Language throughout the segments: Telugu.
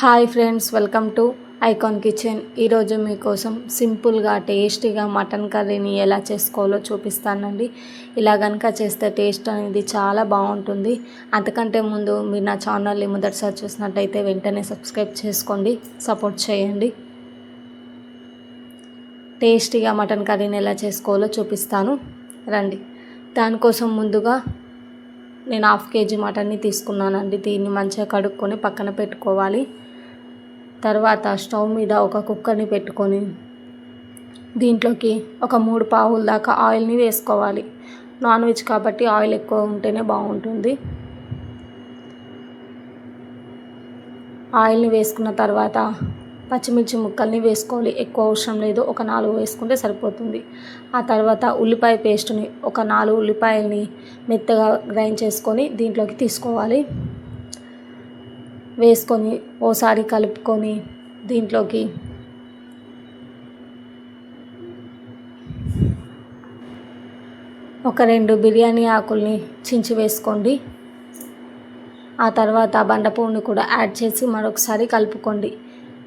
Hi friends welcome to icon kitchen. ఈరోజు మీకోసం సింపుల్గా టేస్టీగా మటన్ కర్రీని ఎలా చేసుకోవాలో చూపిస్తానండి. ఇలా కనుక చేస్తే టేస్ట్ అనేది చాలా బాగుంటుంది. అంతకంటే ముందు మీరు నా ఛానల్ని మొదటిసారి చూసినట్టయితే వెంటనే సబ్స్క్రైబ్ చేసుకోండి సపోర్ట్ చేయండి. టేస్టీగా మటన్ కర్రీని ఎలా చేసుకోవాలో చూపిస్తాను. రండి. దానికోసం ముందుగా నేను హాఫ్ కేజీ మటన్ని తీసుకున్నానండి. దీన్ని మంచిగా కడుక్కొని పక్కన పెట్టుకోవాలి. తర్వాత స్టవ్ మీద ఒక కుక్కర్ని పెట్టుకొని దీంట్లోకి ఒక మూడు పావుల దాకా ఆయిల్ని వేసుకోవాలి. నాన్ వెజ్ కాబట్టి ఆయిల్ ఎక్కువ ఉంటేనే బాగుంటుంది. ఆయిల్ని వేసుకున్న తర్వాత పచ్చిమిర్చి ముక్కల్ని వేసుకోవాలి. ఎక్కువ అవసరం లేదు. ఒక నాలుగు వేసుకుంటే సరిపోతుంది. ఆ తర్వాత ఉల్లిపాయ పేస్ట్ని ఒక నాలుగు ఉల్లిపాయల్ని మెత్తగా గ్రైండ్ చేసుకొని దీంట్లోకి తీసుకోవాలి. వేసుకొని ఓసారి కలుపుకొని దీంట్లోకి ఒక రెండు బిర్యానీ ఆకుల్ని చించి వేసుకోండి. ఆ తర్వాత బండపూని కూడా యాడ్ చేసి మరొకసారి కలుపుకోండి.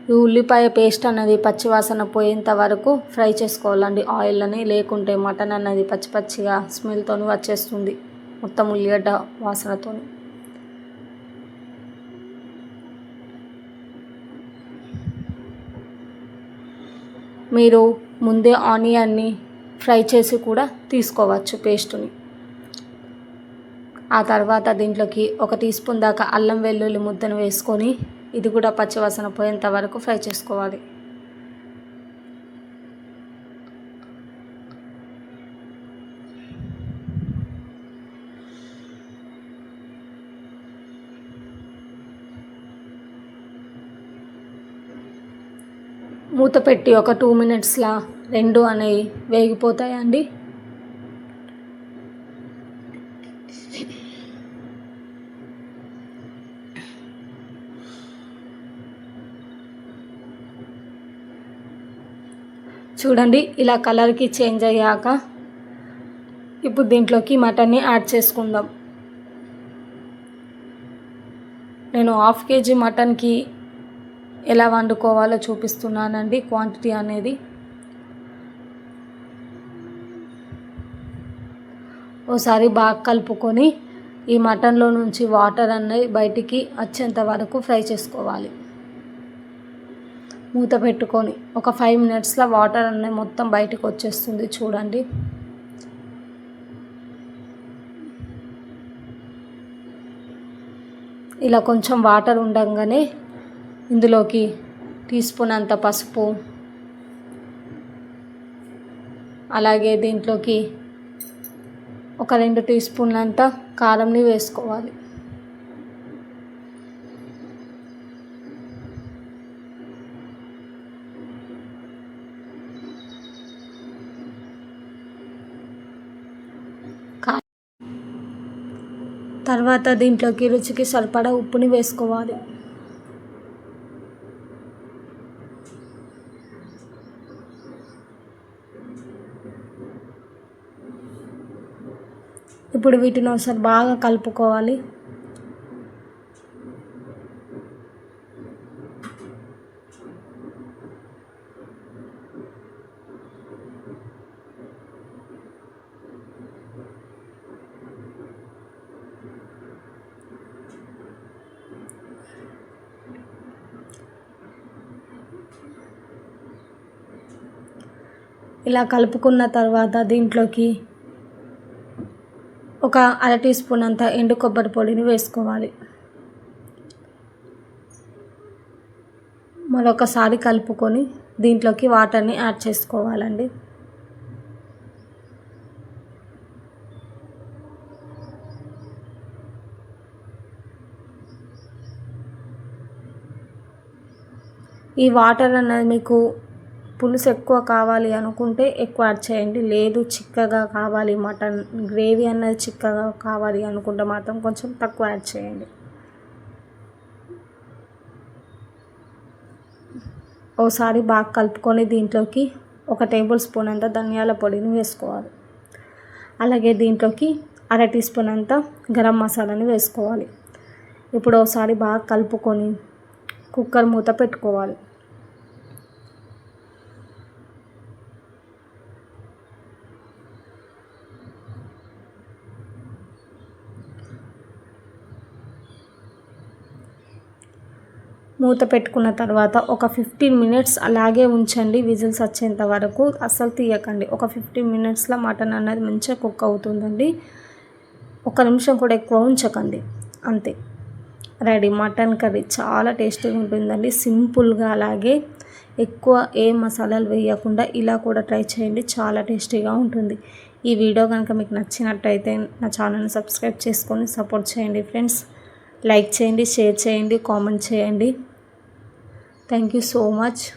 ఈ ఉల్లిపాయ పేస్ట్ అన్నది పచ్చివాసన పోయేంత వరకు ఫ్రై చేసుకోవాలండి. ఆయిల్ అని లేకుంటే మటన్ అన్నది పచ్చి పచ్చిగా స్మెల్తో వచ్చేస్తుంది. మొత్తం ఉల్లిగడ్డ వాసనతో మీరు ముందే ఆనియన్ని ఫ్రై చేసి కూడా తీసుకోవచ్చు పేస్ట్ని. ఆ తర్వాత దీంట్లోకి ఒక టీ స్పూన్ దాకా అల్లం వెల్లుల్లి ముద్దను వేసుకొని ఇది కూడా పచ్చివాసన పోయేంత వరకు ఫ్రై చేసుకోవాలి. మూత పెట్టి ఒక టూ మినిట్స్లా రెండు అనేవి వేగిపోతాయండి చూడండి ఇలా కలర్కి చేంజ్ అయ్యాక ఇప్పుడు దీంట్లోకి మటన్ని యాడ్ చేసుకుందాం. నేను హాఫ్ కేజీ మటన్కి ఎలా వండుకోవాలో చూపిస్తున్నానండి క్వాంటిటీ అనేది. ఓసారి బాగా కలుపుకొని ఈ మటన్లో నుంచి వాటర్ అన్నది బయటికి వచ్చేంత వరకు ఫ్రై చేసుకోవాలి. మూత పెట్టుకొని ఒక ఫైవ్ మినిట్స్లో వాటర్ అనేది మొత్తం బయటకు వచ్చేస్తుంది చూడండి. ఇలా కొంచెం వాటర్ ఉండగానే ఇందులోకి టీ స్పూన్ అంత పసుపు అలాగే దీంట్లోకి ఒక రెండు టీ స్పూన్లంత కారంని వేసుకోవాలి. తర్వాత దీంట్లోకి రుచికి సరిపడా ఉప్పుని వేసుకోవాలి. ఇప్పుడు వీటిని ఒకసారి బాగా కలుపుకోవాలి. ఇలా కలుపుకున్న తర్వాత దీంట్లోకి ఒక అర టీ స్పూన్ అంత ఎండు కొబ్బరి పొడిని వేసుకోవాలి. మరొకసారి కలుపుకొని దీంట్లోకి వాటర్ని యాడ్ చేసుకోవాలండి. ఈ వాటర్ అనేది మీకు పులుసు ఎక్కువ కావాలి అనుకుంటే ఎక్కువ యాడ్ చేయండి. లేదు చిక్కగా కావాలి మటన్ గ్రేవీ అన్నది చిక్కగా కావాలి అనుకుంటే మాత్రం కొంచెం తక్కువ యాడ్ చేయండి. ఒకసారి బాగా కలుపుకొని దీంట్లోకి ఒక టేబుల్ స్పూన్ అంత ధనియాల పొడిని వేసుకోవాలి. అలాగే దీంట్లోకి అర టీ స్పూన్ అంత గరం మసాలాని వేసుకోవాలి. ఇప్పుడు ఒకసారి బాగా కలుపుకొని కుక్కర్ మూత పెట్టుకోవాలి. మూత పెట్టుకున్న తర్వాత ఒక ఫిఫ్టీన్ మినిట్స్ అలాగే ఉంచండి. విజిల్స్ వచ్చేంత వరకు అస్సలు తీయకండి. ఒక ఫిఫ్టీన్ మినిట్స్లో మటన్ అనేది మంచిగా కుక్ అవుతుందండి. ఒక నిమిషం కూడా ఎక్కువ ఉంచకండి. అంతే. రెడీ. మటన్ కర్రీ చాలా టేస్టీగా ఉంటుందండి. సింపుల్గా అలాగే ఎక్కువ ఏ మసాలాలు వేయకుండా ఇలా కూడా ట్రై చేయండి. చాలా టేస్టీగా ఉంటుంది. ఈ వీడియో కనుక మీకు నచ్చినట్టయితే నా ఛానల్ని సబ్స్క్రైబ్ చేసుకొని సపోర్ట్ చేయండి ఫ్రెండ్స్. లైక్ చేయండి షేర్ చేయండి కామెంట్ చేయండి. thank you so much.